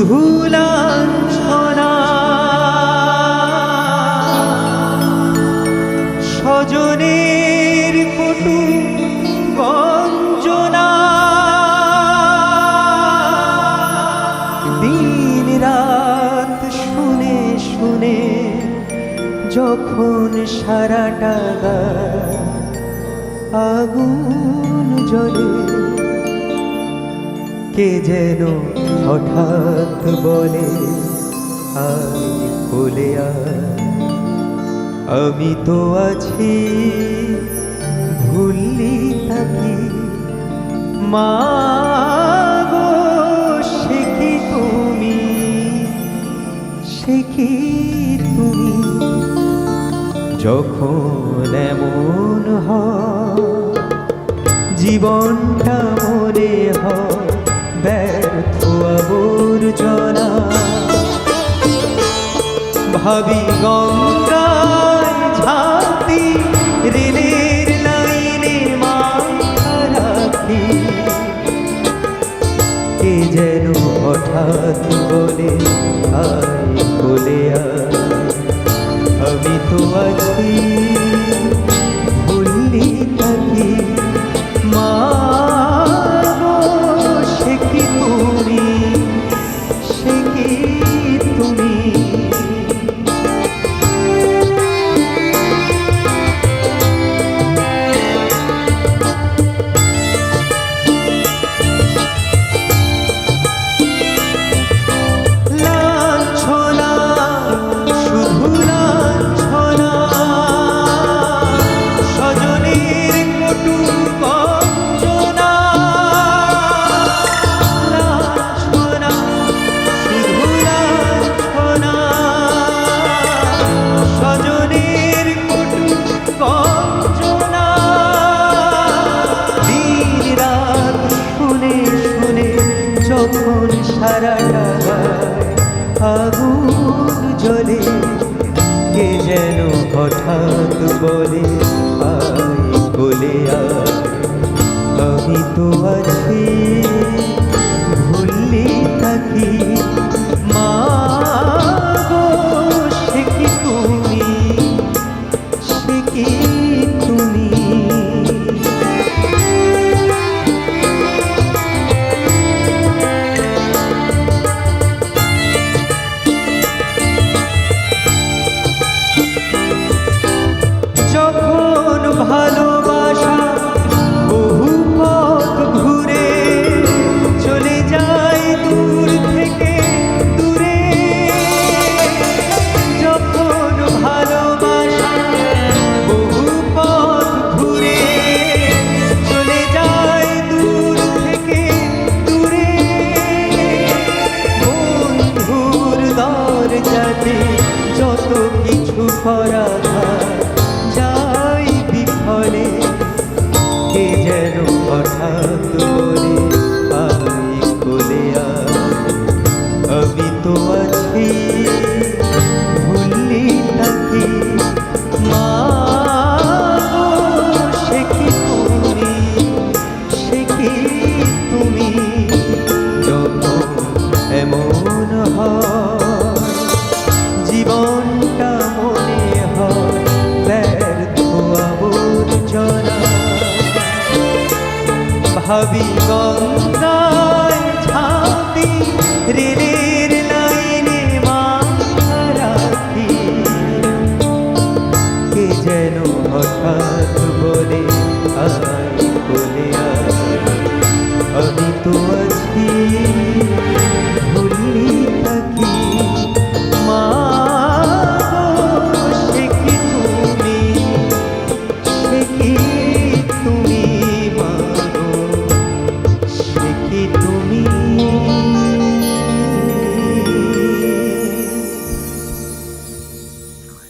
শুধু লাঞ্ছনা স্বজনের কটু গঞ্জনা। দিন রাত শুনে শুনে যখন সারাটা আগুন জ্বলে, কে যেন হঠাৎ বলে বলে আয়। আমি তো আছি, ভুললি থাকি মা গো তুমি? তুমি? যখন এমন হয়, জীবনটা মনে হয় আবর্জনা ভাবি গঙ্গায় ঝাঁপি রেলের লাইনে মাথা রাখি। কে যেন হঠাৎ বলে আয় স্বজনের কটু গঞ্জনা লাঞ্ছনা শুধু লাঞ্ছনা স্বজনের কটু গঞ্জনা দিন রাত শুনে শুনে যখন সারাটা আগুন কে যেন হঠাৎ বলে আয় আয় আমি তো আছি ভুললি থাকি মা ভাবি গঙ্গায় ছাতি রেলের লাইনে মারাতি কে যেন হঠাৎ বলে আয় বলে